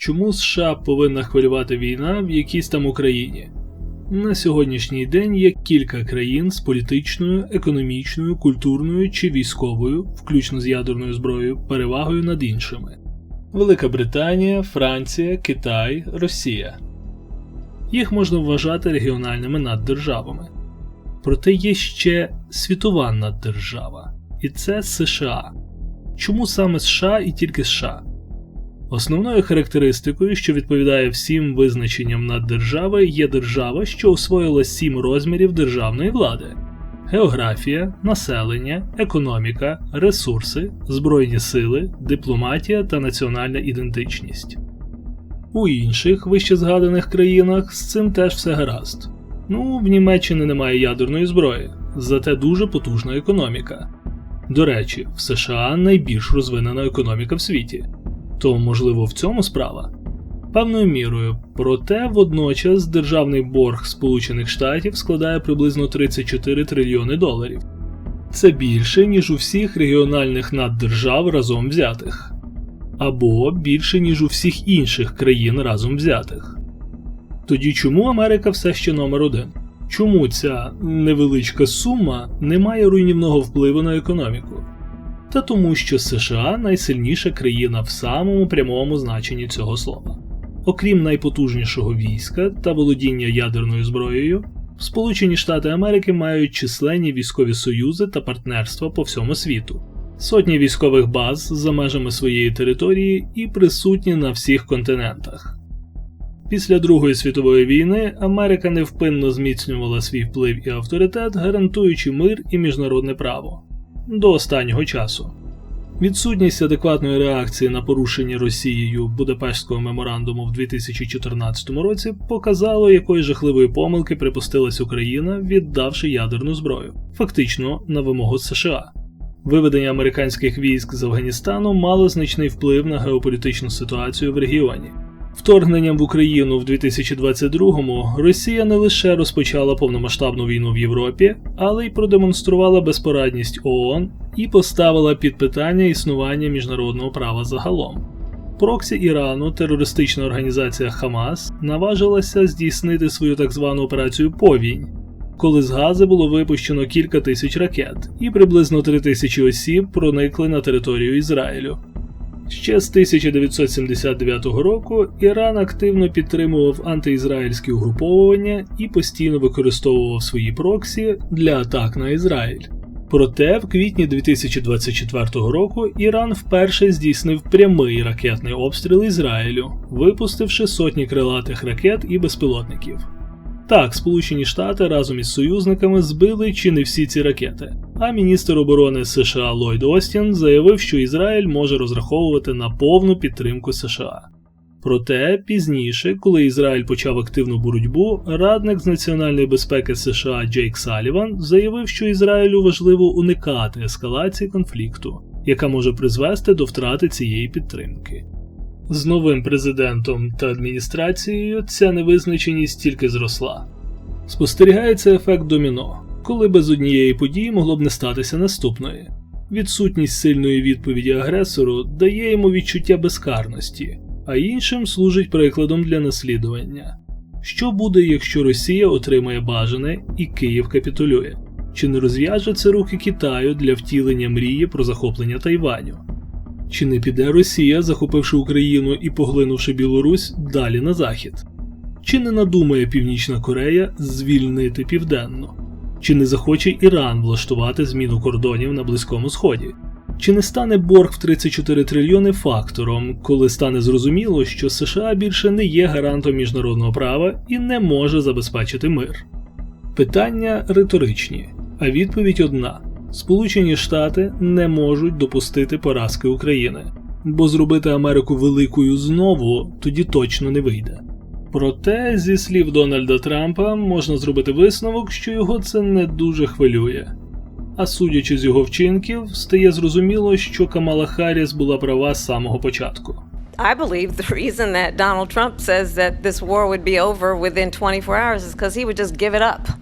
чому США повинна хвилювати війна в якійсь там Україні. На сьогоднішній день є кілька країн з політичною, економічною, культурною чи військовою, включно з ядерною зброєю, перевагою над іншими: Велика Британія, Франція, Китай, Росія. Їх можна вважати регіональними наддержавами. Проте є ще світова наддержава, і це США. Чому саме США і тільки США? Основною характеристикою, що відповідає всім визначенням наддержави, є держава, що освоїла сім розмірів державної влади: географія, населення, економіка, ресурси, збройні сили, дипломатія та національна ідентичність. У інших вище згаданих країнах з цим теж все гаразд. Ну, в Німеччині немає ядерної зброї, зате дуже потужна економіка. До речі, в США найбільш розвинена економіка в світі, то можливо в цьому справа? Певною мірою, проте водночас державний борг Сполучених Штатів складає приблизно 34 трильйони доларів. Це більше, ніж у всіх регіональних наддержав разом взятих, або більше, ніж у всіх інших країн разом взятих. Тоді чому Америка все ще номер один? Чому ця невеличка сума не має руйнівного впливу на економіку? Та тому, що США найсильніша країна в самому прямому значенні цього слова. Окрім найпотужнішого війська та володіння ядерною зброєю, Сполучені Штати Америки мають численні військові союзи та партнерства по всьому світу, сотні військових баз за межами своєї території і присутні на всіх континентах. Після Другої світової війни Америка невпинно зміцнювала свій вплив і авторитет, гарантуючи мир і міжнародне право до останнього часу. Відсутність адекватної реакції на порушення Росією Будапештського меморандуму в 2014 році показало, якої жахливої помилки припустилась Україна, віддавши ядерну зброю, фактично на вимогу США. Виведення американських військ з Афганістану мало значний вплив на геополітичну ситуацію в регіоні. Вторгненням в Україну в 2022-му Росія не лише розпочала повномасштабну війну в Європі, але й продемонструвала безпорадність ООН і поставила під питання існування міжнародного права загалом. Проксі Ірану терористична організація Хамас наважилася здійснити свою так звану операцію Повінь, коли з Гази було випущено кілька тисяч ракет, і приблизно три тисячі осіб проникли на територію Ізраїлю. Ще з 1979 року Іран активно підтримував антиізраїльські угруповування і постійно використовував свої проксі для атак на Ізраїль. Проте в квітні 2024 року Іран вперше здійснив прямий ракетний обстріл Ізраїлю, випустивши сотні крилатих ракет і безпілотників. Так, Сполучені Штати разом із союзниками збили чи не всі ці ракети. А міністр оборони США Ллойд Остін заявив, що Ізраїль може розраховувати на повну підтримку США. Проте пізніше, коли Ізраїль почав активну боротьбу, радник з національної безпеки США Джейк Саліван заявив, що Ізраїлю важливо уникати ескалації конфлікту, яка може призвести до втрати цієї підтримки. З новим президентом та адміністрацією ця невизначеність тільки зросла. Спостерігається ефект доміно, коли без однієї події могло б не статися наступної. Відсутність сильної відповіді агресору дає йому відчуття безкарності, а іншим служить прикладом для наслідування. Що буде, якщо Росія отримає бажане і Київ капітулює? Чи не розв'яже це руки Китаю для втілення мрії про захоплення Тайваню? Чи не піде Росія, захопивши Україну і поглинувши Білорусь далі на захід? Чи не надумає Північна Корея звільнити Південну? Чи не захоче Іран влаштувати зміну кордонів на Близькому Сході? Чи не стане борг в 34 трильйони фактором, коли стане зрозуміло, що США більше не є гарантом міжнародного права і не може забезпечити мир? Питання риторичні, а відповідь одна: Сполучені Штати не можуть допустити поразки України, бо зробити Америку великою знову тоді точно не вийде. Проте, зі слів Дональда Трампа, можна зробити висновок, що його це не дуже хвилює. А судячи з його вчинків, стає зрозуміло, що Камала Харріс була права з самого початку. I believe the reason that Donald Trump says that this war would be over within 24 hours is because he would just give it up.